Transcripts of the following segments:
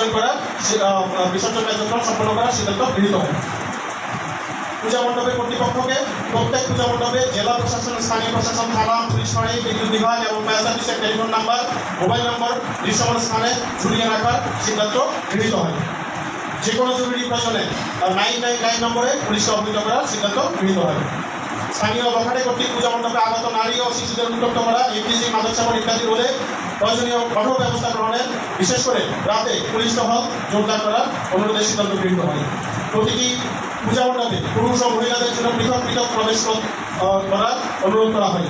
বিসর্জন করা সে- আহ, আহ, বিসর্জন কার্যক্রম সম্পন্ন করার সিদ্ধান্ত গৃহীত হয়। পূজা মণ্ডপের কর্তৃপক্ষকে প্রত্যেক পূজা মণ্ডপে জেলা প্রশাসন স্থানীয় প্রশাসন থানা পুলিশ ফাঁড়ি বিদ্যুৎ বিভাগ এবং ফায়ার সার্ভিসের টেলিফোন নাম্বার মোবাইল নম্বর দৃশ্যমান স্থানে ঝুলিয়ে রাখার সিদ্ধান্ত গৃহীত হয়। যে কোনো জরুরি প্রয়োজনে নাইন নাইন নাইন নম্বরে পুলিশকে অবহিত করার সিদ্ধান্ত গৃহীত হয়। স্থানীয় বখাটে কর্তৃক পূজা মণ্ডপে আগত নারী ও শিশুদের উন্মুক্ত করা এপিসি মাদক সেবন ইত্যাদি রোধে প্রয়োজনীয় কঠোর ব্যবস্থা গ্রহণের, বিশেষ করে রাতে পুলিশ টহল জোরদার করার অনুরোধের সিদ্ধান্ত গৃহীত হয়। প্রতিটি পূজা মণ্ডপে পুরুষ ও মহিলাদের জন্য পৃথক পৃথক প্রবেশ করার অনুরোধ করা হয়।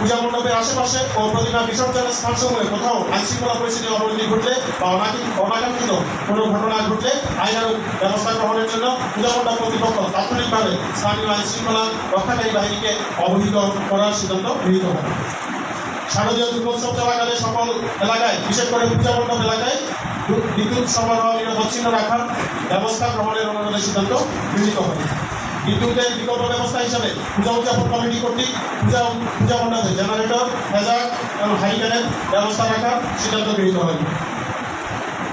পূজা মণ্ডপের আশেপাশে ও প্রতিমা বিসর্জনের স্থানসমূহে কোথাও আইনশৃঙ্খলা পরিস্থিতির অবনতি ঘটলে বা অনাকি- অনাকাঙ্ক্ষিত কোনো ঘটনা ঘটলে আইনানুগ ব্যবস্থা গ্রহণের জন্য পূজা মণ্ডপ কর্তৃপক্ষ তাৎক্ষণিকভাবে স্থানীয় আইনশৃঙ্খলা রক্ষাকারী বাহিনীকে অবহিত করার সিদ্ধান্ত গৃহীত হয়। শারদীয় দুর্গোৎসব চলাকালে সকল এলাকায়, বিশেষ করে উদযাপন এলাকায় বিদ্যুৎ সরবরাহ বিচ্ছিন্ন রাখার ব্যবস্থা গ্রহণের অনুরোধের সিদ্ধান্ত গৃহীত হয় বিদ্যুতের বিকল্প ব্যবস্থা হিসাবে পূজা উদযাপন কমিটি কর্তৃক পূজা পূজা মণ্ডপে জেনারেটর হ্যাজার্ড এবং হাইকারের ব্যবস্থা রাখার সিদ্ধান্ত গৃহীত হয়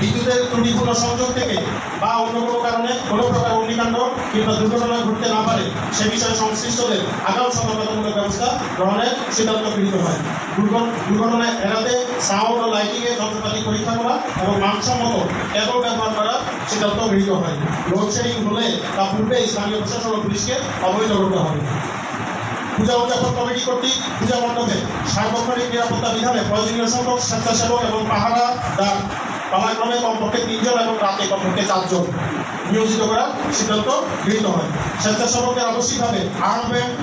বিদ্যুতের ত্রুটিপূর্ণ সংযোগ থেকে বা অন্য কোনো কারণে কোনো প্রকার অগ্নিকাণ্ড কিংবা দুর্ঘটনা ঘটতে না পারে, সে বিষয়ে সংশ্লিষ্টদের আগাম সতর্কতামূলক ব্যবস্থা গ্রহণের সিদ্ধান্ত গৃহীত হয়। দুর্ঘ- দুর্ঘটনা এড়াতে সাউন্ড ও লাইটিংয়ের যন্ত্রপাতি পরীক্ষা করা এবং মানসম্মত কেবল ব্যবহার করার সিদ্ধান্ত গৃহীত হয়। লোডশেডিং হলে তা পূর্বে স্থানীয় প্রশাসন ও পুলিশকে অবহিত করতে হবে। পূজা উদযাপন কমিটি কর্তৃক পূজা মণ্ডপে সার্বক্ষণিক নিরাপত্তা বিধানে প্রয়োজনীয় সংখ্যক স্বেচ্ছাসেবক এবং পাহারা পালাক্রমে কমপক্ষে তিনজন এবং রাতে কমপক্ষে চারজন নিয়োজিত করার সিদ্ধান্ত গৃহীত হয়। স্বেচ্ছাসেবকের আবশ্যিকভাবে আর্মব্যান্ড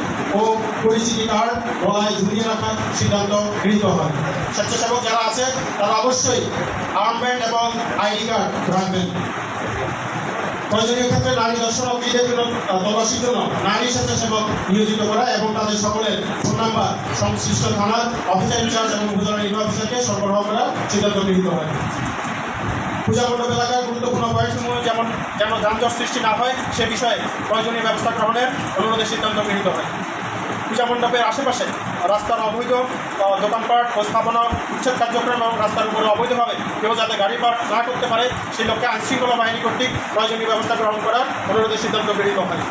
ও পরিচিতি কার্ড, গলায় ঝুলিয়ে রাখার সিদ্ধান্ত গৃহীত হয়। স্বেচ্ছাসেবক যারা আছে, তারা অবশ্যই আর্মব্যান্ড এবং আইডি কার্ড রাখবেন। প্রয়োজনীয় ক্ষেত্রে নারী দর্শন ও তল্লাশির জন্য নারী স্বেচ্ছাসেবক নিয়োজিত করা এবং তাদের সকলের ফোন নাম্বার, সংশ্লিষ্ট থানার অফিসার ইনচার্জ এবং উপজেলা নির্বাহী অফিসারকে সরবরাহ করার সিদ্ধান্ত গৃহীত হয়। পূজা মণ্ডপ এলাকায় গুরুত্বপূর্ণ পয়েন্টসমূহ যেমন যেন যানজট সৃষ্টি না হয়, সে বিষয়ে প্রয়োজনীয় ব্যবস্থা গ্রহণের অনুরোধের সিদ্ধান্ত গৃহীত হয়। পূজা মণ্ডপের আশেপাশে রাস্তার অবৈধ দোকানপাট ও স্থাপনা উচ্ছেদ কার্যক্রম এবং রাস্তার উপরে অবৈধভাবে কেউ যাতে গাড়ি পার্ক না করতে পারে সেই লক্ষ্যে আইনশৃঙ্খলা বাহিনী কর্তৃক প্রয়োজনীয় ব্যবস্থা গ্রহণ করার অনুরোধের সিদ্ধান্ত গৃহীত হয়।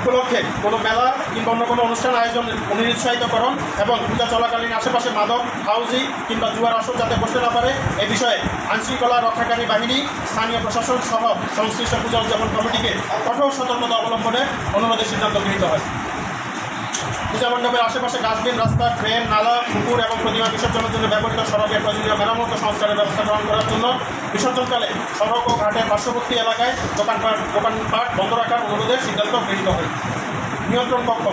উপলক্ষে কোনো মেলা কিংবা অন্য কোনো অনুষ্ঠান আয়োজন নিরুৎসাহিতকরণ এবং পূজা চলাকালীন আশেপাশে মাদক, হাউজি কিংবা জুয়ার আসর যাতে বসতে না পারে, এ বিষয়ে আইনশৃঙ্খলা রক্ষাকারী বাহিনী, স্থানীয় প্রশাসন সহ সংশ্লিষ্ট পূজা উদযাপন কমিটিকে কঠোর সতর্কতা অবলম্বনে অনুরোধের সিদ্ধান্ত গৃহীত হয়। মণ্ডপের আশেপাশে ডাস্টবিন, রাস্তা, ট্রেন, নালা, পুকুর এবং প্রতিমা বিসর্জনের জন্য ব্যবহৃত সড়কের প্রয়োজনীয় মেরামত সংস্কারের ব্যবস্থা গ্রহণ করার জন্য বিসর্জনকালে সড়ক ও ঘাটের পার্শ্ববর্তী এলাকায় দোকানপাট দোকানপাট বন্ধ রাখার অনুরোধের সিদ্ধান্ত গৃহীত হয় নিয়ন্ত্রণ কক্ষ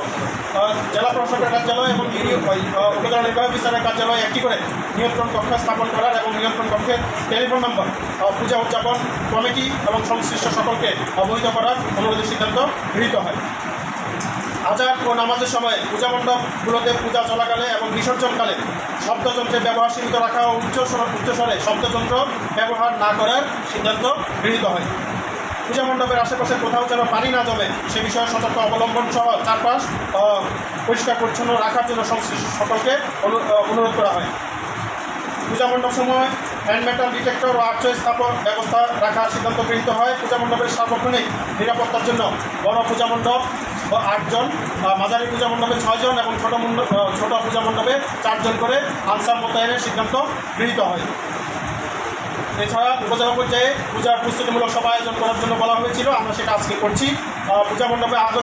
জেলা প্রশাসকের কার্যালয় এবং উপজেলা নির্বাহী অফিসারের কার্যালয় একটি করে নিয়ন্ত্রণ কক্ষ স্থাপন করার এবং নিয়ন্ত্রণ কক্ষের টেলিফোন নম্বর পূজা উদযাপন কমিটি এবং সংশ্লিষ্ট সকলকে অবহিত করার অনুরোধের সিদ্ধান্ত গৃহীত হয়। আজান ও নামাজের সময় পূজা মণ্ডপগুলোতে পূজা চলাকালে এবং বিসর্জনকালে শব্দযন্ত্রের ব্যবহার সীমিত রাখা ও উচ্চ স্বর- উচ্চস্বরে শব্দযন্ত্র ব্যবহার না করার সিদ্ধান্ত গৃহীত হয়। পূজা মণ্ডপের আশেপাশে কোথাও যেন পানি না জমে সে বিষয়ে সতর্ক অবলম্বন সহ চারপাশ পরিষ্কার পরিচ্ছন্ন রাখার জন্য সংশ্লিষ্ট সকলকে অনু- অনুরোধ করা হয়। পূজা মণ্ডপ সময় হ্যান্ড মেটাল ডিটেক্টর ও আর্চয় স্থাপন ব্যবস্থা রাখার সিদ্ধান্ত গৃহীত হয়। পূজা মণ্ডপের সার্বক্ষণিক নিরাপত্তার জন্য বড় পূজা মণ্ডপ আটজন মাঝারি পূজা মণ্ডপে ছয়জন এবং ছোট মণ্ডপ ছোট পূজা মণ্ডপে চারজন করে আনসার মোতায়েনের সিদ্ধান্ত গৃহীত হয়। এছাড়া উপজেলা পর্যায়ে পূজার প্রস্তুতিমূলক সভা আয়োজন করার জন্য বলা হয়েছিল। আমরা সেটা আজকে করছি। পূজা মণ্ডপে